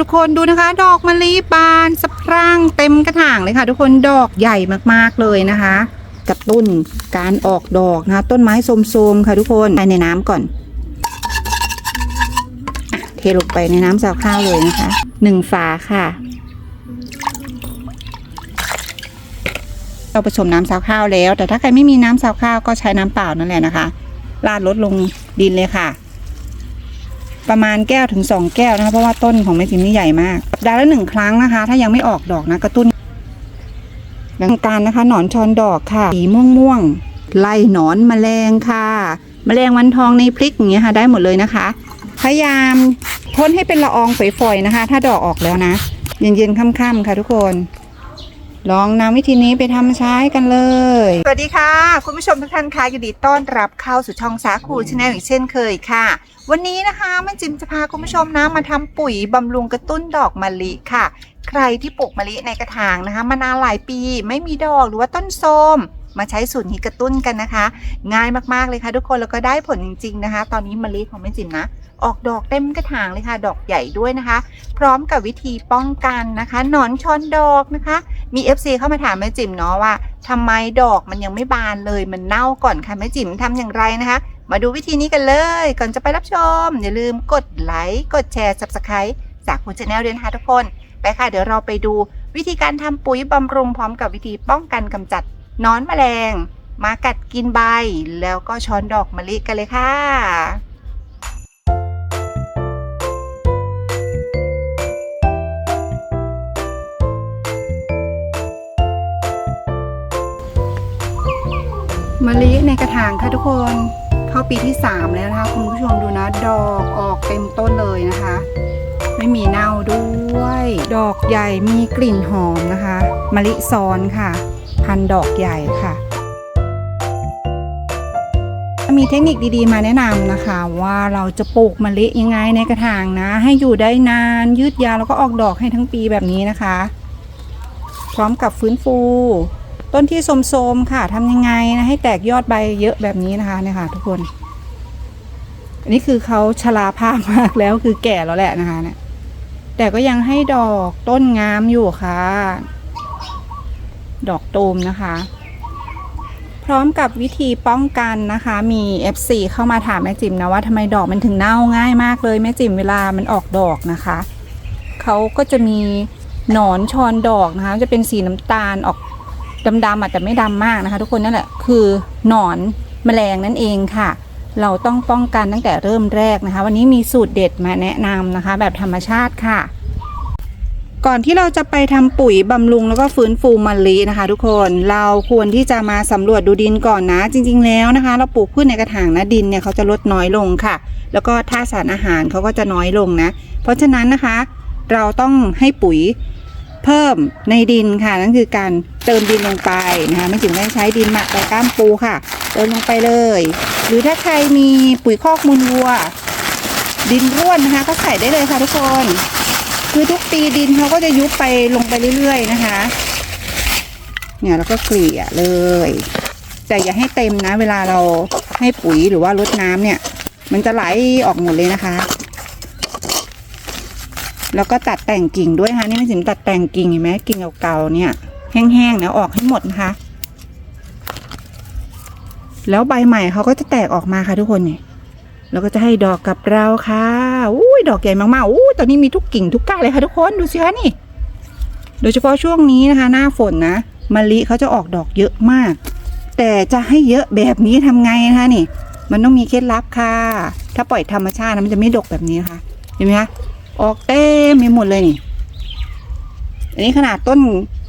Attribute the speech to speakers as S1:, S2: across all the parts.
S1: ทุกคนดูนะคะ ดอกมะลิบานสะพรั่งเต็มกระถางเลยค่ะ ทุกคนดอกใหญ่มากๆเลยนะคะกระตุ้นการออกดอกนะคะ ต้นไม้โสมๆค่ะทุกคนไปในน้ำก่อนอเทลงไปในน้ำสาวข้าวเลยนะคะหนึ่งฝาค่ะ เราผสมน้ำซาวข้าวแล้ว แต่ถ้าใครไม่มีน้ำซาวข้าวก็ใช้น้ำเปล่านั่นแหละนะคะราดลดลงดินเลยค่ะ ประมาณแก้วถึงสองแก้วนะคะเพราะว่าต้นของแม่จิมนี่ใหญ่มากสัปดาห์ละหนึ่งครั้งนะคะ ถ้ายังไม่ออกดอกนะกระตุ้นดังการนะคะ หนอนชอนดอกค่ะสีม่วงม่วงๆไล่หนอนแมลงค่ะแมลงวันทองในพริกอย่างเงี้ยค่ะได้หมดเลยนะคะ พยายามพ่นให้เป็นละอองฝอยๆนะคะ ถ้าดอกออกแล้วนะ เย็นๆค่ำๆค่ะทุกคน ลองนำวิธีนี้ไปทำใช้กันเลย สวัสดีค่ะ คุณผู้ชมทุกท่านค่ะยินดีต้อนรับเข้าสู่ช่องสาคูชาแนลอีกเช่นเคยค่ะ วันนี้นะคะแม่จิมจะพาคุณผู้ชมนะมาทำปุ๋ยบำรุงกระตุ้นดอกมะลิค่ะ ใครที่ปลูกมะลิในกระถางนะคะ มานานหลายปีไม่มีดอกหรือว่าต้นโทรม มาใช้สูตรนี้กระตุ้นกันนะคะ ง่ายมากๆเลยค่ะ ทุกคนแล้วก็ได้ผลจริง ๆนะคะ ตอนนี้มะลิของแม่จิ๋มนะออกดอกเต็มกระถางเลยค่ะ ดอกใหญ่ด้วยนะคะ พร้อมกับวิธีป้องกันนะคะ หนอนชอนดอกนะคะ มี FC เข้ามาถามแม่จิ๋มเนาะว่าทำไมดอกมันยังไม่บานเลยมันเน่าก่อนค่ะแม่จิ๋มทำอย่างไรนะคะ มาดูวิธีนี้กันเลย ก่อนจะไปรับชม อย่าลืมกดไลค์กดแชร์ Subscribe จากคุณชาแนลด้วยนะคะทุกคน ไปค่ะเดี๋ยวเราไปดูวิธีการทำปุ๋ยบำรุงพร้อมกับวิธีป้องกันกำจัด นอนแมลง มากัดกินใบ แล้วก็ช้อนดอกมะลิกันเลยค่ะมะลิในกระถางค่ะทุกคนเข้าปีที่ 3 แล้วนะคะคุณผู้ชมดูนะดอกออกเต็มต้นเลยนะคะ ไม่มีเน่าด้วย ดอกใหญ่มีกลิ่นหอมนะคะมะลิซ้อนค่ะ พันดอกใหญ่ค่ะ มีเทคนิคดีๆ มาแนะนำนะคะ ว่าเราจะปลูกมะลิยังไงในกระถางนะ ให้อยู่ได้นานยืดยาวแล้วก็ออกดอกให้ทั้งปีแบบนี้นะคะ พร้อมกับฟื้นฟู ต้นที่โสมๆค่ะทำยังไงนะให้แตกยอดใบเยอะแบบนี้นะคะเนี่ยค่ะ ทุกคนอันนี้คือเขาชราภาพมากแล้วคือแก่แล้วแหละนะคะเนี่ยแต่ก็ยังให้ดอกต้นงามอยู่ค่ะ ดอกตูมนะคะ พร้อมกับวิธีป้องกันนะคะ มี FC เข้ามาถามแม่จิ๋มนะว่าทำไมดอกมันถึงเน่าง่ายมากเลยแม่จิ๋มเวลามันออกดอกนะคะเขาก็จะมีหนอนชอนดอกนะคะ จะเป็นสีน้ำตาลออกดำๆอะแต่ไม่ดำมากนะคะ ทุกคนนั่นแหละคือหนอนแมลงนั่นเองค่ะ เราต้องป้องกันตั้งแต่เริ่มแรกนะคะ วันนี้มีสูตรเด็ดมาแนะนำนะคะ แบบธรรมชาติค่ะ ก่อนที่เราจะไปทำปุ๋ยบำรุงแล้วก็ฟื้นฟูมะลินะคะ ทุกคนเราควรที่จะมาสำรวจดูดินก่อนนะ จริง ๆ แล้วนะคะ เราปลูกพืชในกระถางนะดินเนี่ยเขาจะลดน้อยลงค่ะ แล้วก็ท่าตุสารอาหารเขาก็จะน้อยลงนะ เพราะฉะนั้นนะคะ เราต้องให้ปุ๋ยเพิ่มในดินค่ะ นั่นคือการเติมดินลงไปนะคะไม่ถึงได้ใช้ดินหมักแต่ก้ามปูค่ะ เติมลงไปเลย หรือถ้าใครมีปุ๋ยคอกมูลวัว ดินร่วนนะคะก็ใส่ได้เลยค่ะทุกคน คือทุกปีดินเขาก็จะยุบไปลงไปเรื่อยๆนะคะ เนี่ยแล้วก็เกลี่ยเลย แต่อย่าให้เต็มนะ เวลาเราให้ปุ๋ยหรือว่ารดน้ำเนี่ย มันจะไหลออกหมดเลยนะคะ แล้วก็ตัดแต่งกิ่งด้วยค่ะนี่ไม่ถึงตัดแต่งกิ่งเห็นไหมกิ่งเก่าๆเนี่ย แห้งๆเนี่ยออกให้หมดนะคะ แล้วใบใหม่เขาก็จะแตกออกมาค่ะทุกคนเนี่ยแล้วก็จะให้ดอกกับเราค่ะอุ้ยดอกใหญ่มากๆอุ้ ตอนนี้มีทุกกิ่งทุกก้านเลยค่ะทุกคนดูสิคะนี่ โดยเฉพาะช่วงนี้นะคะ หน้าฝนนะมะลิเขาจะออกดอกเยอะมาก แต่จะให้เยอะแบบนี้ทำไงนะคะนี่ มันต้องมีเคล็ดลับค่ะ ถ้าปล่อยธรรมชาตินะมันจะไม่ดกแบบนี้นะคะเห็นไหมคะออกเต็มไปหมดเลยนี่ อันนี้ขนาดต้น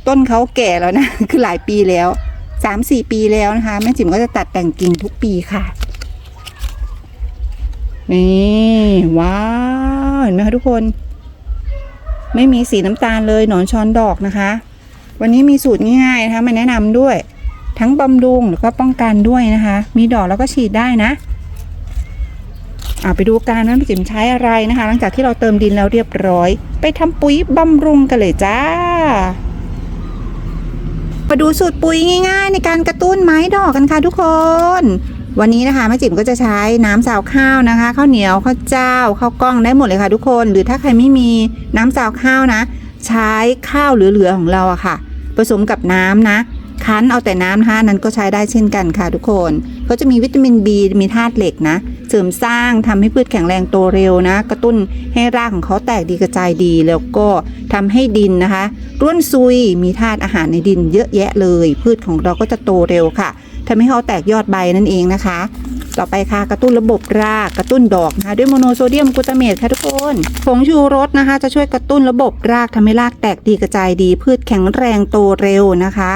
S1: ต้นเขาแก่แล้วนะ คือหลายปีแล้วสามสี่ปีแล้วนะคะแม่จิ๋มก็จะตัดแต่งกิ่งทุกปีค่ะ นี่ว้าวเห็นไหมคะทุกคน ไม่มีสีน้ำตาลเลยหนอนช้อนดอกนะคะ วันนี้มีสูตรง่ายๆนะคะมาแนะนำด้วย ทั้งบำรุงแล้วก็ป้องกันด้วยนะคะ มีดอกแล้วก็ฉีดได้นะเอาไปดูกันว่าพี่จิ๋มใช้อะไรนะคะ หลังจากที่เราเติมดินแล้วเรียบร้อย ไปทำปุ๋ยบำรุงกันเลยจ้ามาดูสูตรปุ๋ยง่าย ๆ ในการกระตุ้นไม้ดอกกันค่ะทุกคน วันนี้นะคะแม่จิ๋มก็จะใช้น้ำสาวข้าวนะคะข้าวเหนียวข้าวเจ้าข้าวกล้องได้หมดเลยค่ะทุกคน หรือถ้าใครไม่มีน้ำสาวข้าวนะ ใช้ข้าวเหลือๆของเราอะค่ะ ผสมกับน้ำนะคั้นเอาแต่น้ำนะคะนั้นก็ใช้ได้เช่นกันค่ะทุกคนเขาจะมีวิตามิน B มีธาตุเหล็กนะ เสริมสร้างทำให้พืชแข็งแรงโตเร็วนะ กระตุ้นให้รากของเขาแตกดีกระจายดี แล้วก็ทำให้ดินนะคะ ร่วนซุยมีธาตุอาหารในดินเยอะแยะเลย พืชของเราก็จะโตเร็วค่ะ ทำให้เขาแตกยอดใบนั่นเองนะคะ ต่อไปค่ะกระตุ้นระบบรากกระตุ้นดอกนะคะด้วยโมโนโซเดียมกลูตาเมตค่ะทุกคนผงชูรสนะคะ จะช่วยกระตุ้นระบบรากทำให้รากแตกดีกระจายดี พืชแข็งแรงโตเร็วนะคะ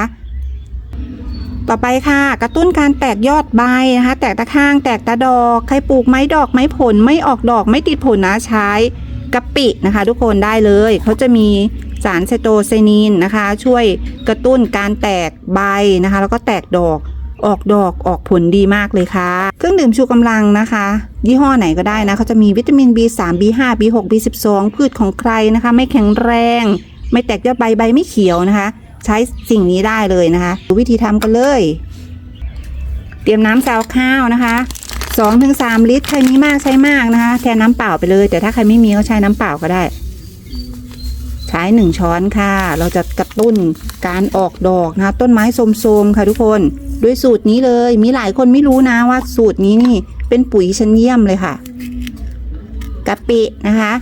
S1: ต่อไปค่ะ กระตุ้นการแตกยอดใบนะคะ แตกตะข้าง แตกตาดอกใครปลูกไม้ดอกไม้ผลไม่ออกดอกไม่ติดผลนะใช้กะปินะคะ ทุกคนได้เลยเขาจะมีสารไซโตไซนีนนะคะ ช่วยกระตุ้นการแตกใบนะคะ แล้วก็แตกดอก ออกดอกออกผลดีมากเลยค่ะ เครื่องดื่มชูกำลังนะคะ ยี่ห้อไหนก็ได้นะเขาจะมีวิตามิน B3 B5 B6 B12 พืชของใครนะคะ ไม่แข็งแรง ไม่แตกยอดใบใบไม่เขียวนะคะ ใช้สิ่งนี้ได้เลยนะคะดูวิธีทำกันเลย เตรียมน้ำซาวข้าวนะคะ2-3ถึง3ลิตร ใครมีมากใช้มากนะคะ แทนน้ำเปล่าไปเลย แต่ถ้าใครไม่มีก็ใช้น้ำเปล่าก็ได้ ใช้หนึ่งช้อนค่ะ เราจะกระตุ้นการออกดอกนะคะ ต้นไม้โทรมๆค่ะทุกคน ด้วยสูตรนี้เลยมีหลายคนไม่รู้นะว่าสูตรนี้นี่เป็นปุ๋ยชั้นเยี่ยมเลยค่ะกะปินะคะ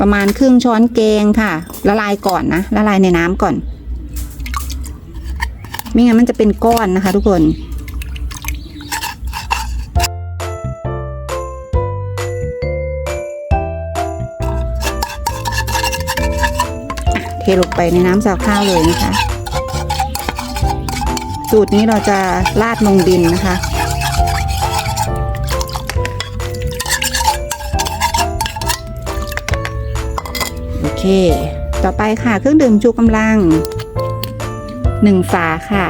S1: ประมาณครึ่งช้อนแกงค่ะ ละลายก่อนนะละลายในน้ำก่อน ไม่งั้นมันจะเป็นก้อนนะคะ ทุกคนเทลงไปในน้ำสาวข้าวเลยนะคะ สูตรนี้เราจะราดลงดินนะคะ โอเค ต่อไปค่ะเครื่องดื่มชูกำลังหนึ่งฝาค่ะ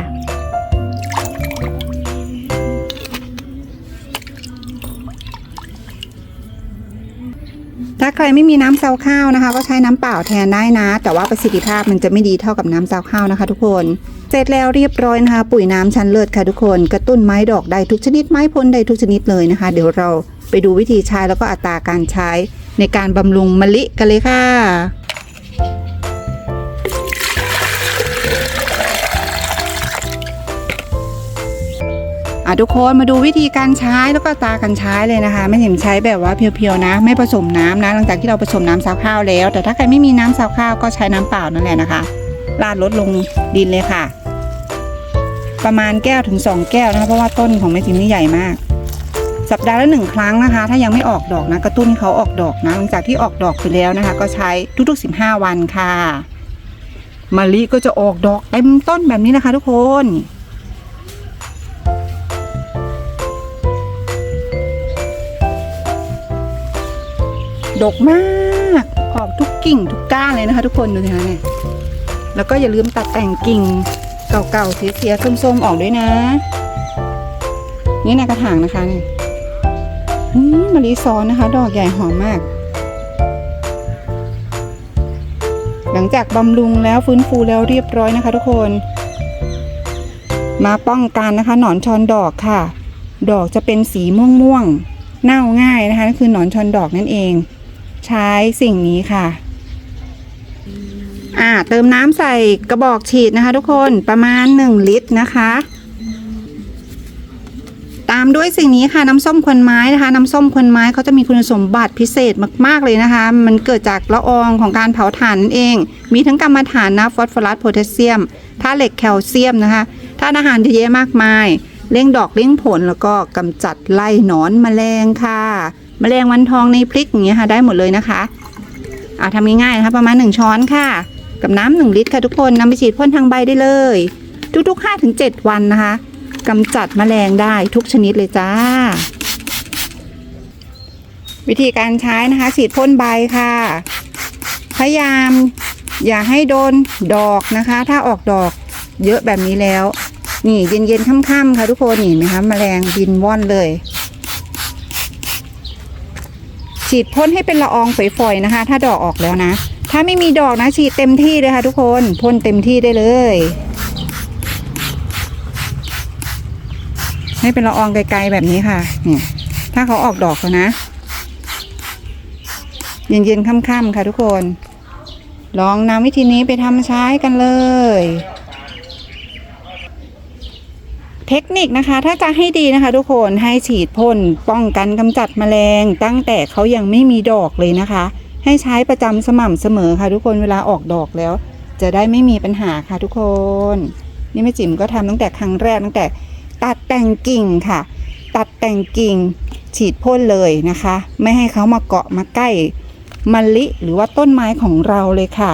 S1: ใครไม่มีน้ำซาวข้าวนะคะ ก็ใช้น้ำเปล่าแทนได้นะ แต่ว่าประสิทธิภาพมันจะไม่ดีเท่ากับน้ำซาวข้าวนะคะ ทุกคนเสร็จแล้วเรียบร้อยนะคะ ปุ๋ยน้ำชั้นเลิศค่ะทุกคนกระตุ้นไม้ดอกได้ทุกชนิดไม้พ้นได้ทุกชนิดเลยนะคะ เดี๋ยวเราไปดูวิธีใช้แล้วก็อัตราการใช้ในการบำรุงมะลิกันเลยค่ะ อะทุกคนมาดูวิธีการใช้แล้วก็ตาการใช้เลยนะคะ ไม่เห็นใช้แบบว่าเพียวๆนะ ไม่ผสมน้ำนะ หลังจากที่เราผสมน้ำซาวข้าวแล้ว แต่ถ้าใครไม่มีน้ำซาวข้าวก็ใช้น้ำเปล่านั่นแหละนะคะราดลดลงดินเลยค่ะ ประมาณแก้วถึง 2 แก้วนะคะเพราะว่าต้นของแม่จิมนี่ใหญ่มาก สัปดาห์ละหนึ่งครั้งนะคะ ถ้ายังไม่ออกดอกนะกระตุ้นเขาออกดอกนะหลังจากที่ออกดอกไปแล้วนะคะ ก็ใช้ทุกๆ 15 วันค่ะมะลิก็จะออกดอกเต็มต้นแบบนี้นะคะ ทุกคน ดกมากออกทุกกิ่งทุกก้านเลยนะคะ ทุกคนดูสิคะเนี่ยแล้วก็อย่าลืมตัดแต่งกิ่งเก่าๆเสียๆส้มๆออกด้วยนะ นี่ในกระถางนะคะนี่อืมมะลิซ้อนนะคะ ดอกใหญ่หอมมาก หลังจากบำรุงแล้วฟื้นฟูแล้วเรียบร้อยนะคะ ทุกคน มาป้องกันนะคะ หนอนชอนดอกค่ะ ดอกจะเป็นสีม่วงๆเน่าง่ายนะคะนั่นคือหนอนชอนดอกนั่นเอง ใช้สิ่งนี้ค่ะ อ่าเติมน้ำใส่กระบอกฉีดนะคะ ทุกคนประมาณ 1 ลิตรนะคะ ตามด้วยสิ่งนี้ค่ะน้ำส้มควันไม้นะคะ น้ำส้มควันไม้เขาจะมีคุณสมบัติพิเศษมาก ๆ เลยนะคะ มันเกิดจากละอองของการเผาถ่านนั่นเอง มีทั้งกรรมฐานนะฟอสฟอรัสโพแทสเซียมธาตุเหล็กแคลเซียมนะคะธาตุอาหารเยอะมากมายเร่งดอกเร่งผลแล้วก็กำจัดไล่หนอนแมลงค่ะ แมลงวันทองในพริกอย่างเงี้ยค่ะได้หมดเลยนะคะอ่าทำง่ายๆนะคะประมาณ 1 ช้อนค่ะ กับน้ำหนึ่งลิตรค่ะทุกคนนำไปฉีดพ่นทางใบได้เลย ทุกๆ 5-7 วันนะคะกำจัดแมลงได้ทุกชนิดเลยจ้า วิธีการใช้นะคะฉีดพ่นใบค่ะ พยายามอย่าให้โดนดอกนะคะ ถ้าออกดอกเยอะแบบนี้แล้ว นี่เย็นๆค่ำๆค่ะทุกคนนี่เห็นไหมคะแมลงบินว่อนเลย ฉีดพ่นให้เป็นละอองฝอยๆนะคะ ถ้าดอกออกแล้วนะ ถ้าไม่มีดอกนะฉีดเต็มที่เลยค่ะทุกคนพ่นเต็มที่ได้เลย ให้เป็นละอองไกลๆแบบนี้ค่ะเนี่ยถ้าเขาออกดอกแล้วนะเย็นๆค่ำๆค่ะทุกคน ลองนำวิธีนี้ไปทำใช้กันเลย เทคนิคนะคะ ถ้าจะให้ดีนะคะ ทุกคนให้ฉีดพ่นป้องกันกำจัดแมลง ตั้งแต่เขายังไม่มีดอกเลยนะคะ ให้ใช้ประจำสม่ำเสมอค่ะ ทุกคนเวลาออกดอกแล้ว จะได้ไม่มีปัญหาค่ะทุกคน นี่แม่จิ๋มก็ทำตั้งแต่ครั้งแรกตั้งแต่ตัดแต่งกิ่งค่ะ ตัดแต่งกิ่งฉีดพ่นเลยนะคะ ไม่ให้เขามาเกาะมาใกล้มะลิหรือว่าต้นไม้ของเราเลยค่ะ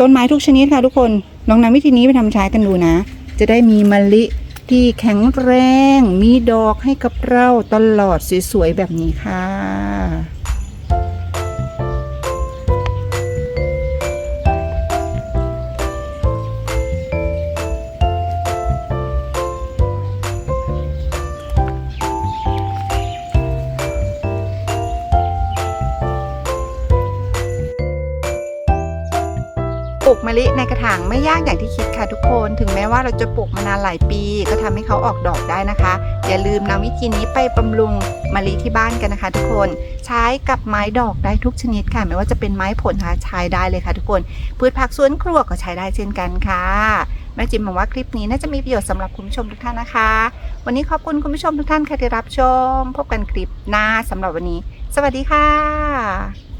S1: ต้นไม้ทุกชนิดค่ะทุกคนลองนำวิธีนี้ไปทำใช้กันดูนะ จะได้มีมะลิ ที่แข็งแรง มีดอกให้กับเราตลอดสวยๆแบบนี้ค่ะะลิในกระถางไม่ยากอย่างที่คิดค่ะทุกคน ถึงแม้ว่าเราจะปลูกมานานหลายปี ก็ทำให้เขาออกดอกได้นะคะ อย่าลืมนำวิธีนี้ไปบำรุงมะลิที่บ้านกันนะคะ ทุกคน ใช้กับไม้ดอกได้ทุกชนิดค่ะ ไม่ว่าจะเป็นไม้ผลนะคะใช้ได้เลยค่ะทุกคน พืชผักสวนครัวก็ใช้ได้เช่นกันค่ะแม่จิมหวังว่าคลิปนี้น่าจะมีประโยชน์สำหรับคุณผู้ชมทุกท่านนะคะ วันนี้ขอบคุณคุณผู้ชมทุกท่านค่ะที่รับชม พบกันคลิปหน้าสำหรับวันนี้ สวัสดีค่ะ